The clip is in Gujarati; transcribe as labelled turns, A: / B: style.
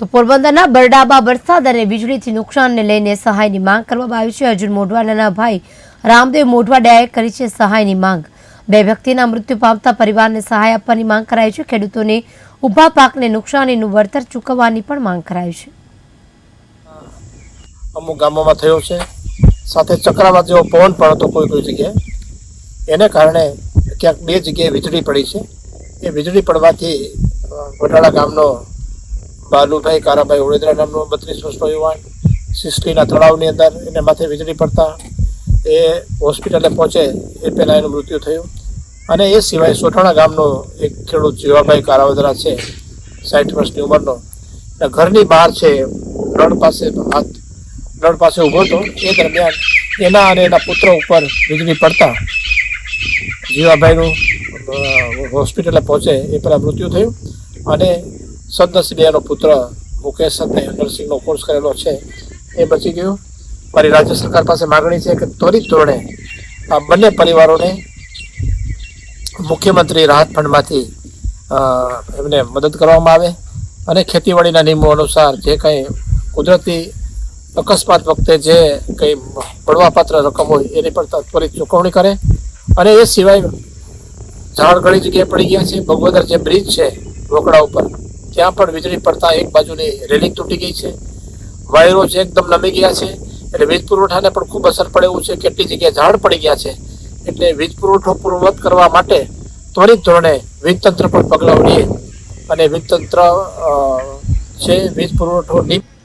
A: તો પોરબંદરના બરડાબા વરસાદ અને વીજળીથી નુકસાનને લઈને સહાયની માંગ કરવામાં આવી છે. અર્જુન મોઢવાડાના ભાઈ રામદેવ મોઢવાડિયાએ કરી છે સહાયની માંગ. બે વ્યક્તિના મૃત્યુ પામતા પરિવારને સહાય આપવાની માંગ કરાઈ છે. ખેડૂતોને ઊભા પાકને નુકસાનીનું વળતર ચૂકવવાની પણ માંગ કરાઈ છે.
B: અમુક ગામોમાં થયો છે. સાથે ચક્રવાત જેવો પવન પણ હતો કોઈ કોઈ જગ્યાએ. એને કારણે ક્યાંક બે જગ્યાએ વીજળી પડી છે. એ વીજળી પડવાથી વટાળા ગામનો બાલુભાઈ કારાભાઈ ઉડેદરા નામનો બત્રીસ વર્ષનો યુવાન. સિસ્ટીના તળાવની અંદર એને માથે વીજળી પડતા એ હોસ્પિટલે પહોંચે એ પહેલાં એનું મૃત્યુ થયું. અને એ સિવાય સોઠાણા ગામનો એક ખેડૂત જીવાભાઈ કારાવદરા છે, સાઠ વર્ષની ઉંમરનો. ઘરની બહાર છે રણ પાસે હાથ રણ પાસે ઊભો હતો. એ દરમિયાન એના અને એના પુત્ર ઉપર વીજળી પડતા જીવાભાઈનું હોસ્પિટલે પહોંચે એ પહેલાં મૃત્યુ થયું. અને સદનસીબે પુત્ર મુકેશ અને નર્સિંગનો કોર્સ કરેલો છે. એ બચી ગયો. મારી રાજ્ય સરકાર પાસે માગણી છે કે ત્વરિત ધોરણે આ બંને પરિવારોને મુખ્યમંત્રી રાહત ફંડમાંથી એમને મદદ કરવામાં આવે અને ખેતીવાડીના નિયમો અનુસાર જે કંઈ કુદરતી અકસ્માત વખતે જે કંઈ મળવાપાત્ર રકમ હોય એની પણ ત્વરિત ચૂકવણી કરે અને એ સિવાય ઝાડ ઘણી જગ્યાએ પડી ગયા છે. ભગવદર જે બ્રિજ છે, રોકડા ઉપર ત્યાં પણ વીજળી પડતા એક બાજુની રેલિંગ તૂટી ગઈ છે. વાયરો છે એકદમ નમી ગયા છે. એટલે વીજ પુરવઠાને પણ ખૂબ અસર પડે એવું છે. કેટલી જગ્યાએ ઝાડ પડી ગયા છે. એટલે વીજ પુરવઠો પૂર્વવત કરવા માટે ત્વરિત ધોરણે વીજતંત્ર પણ પગલાં લઈએ અને વીજતંત્ર છે, વીજ પુરવઠો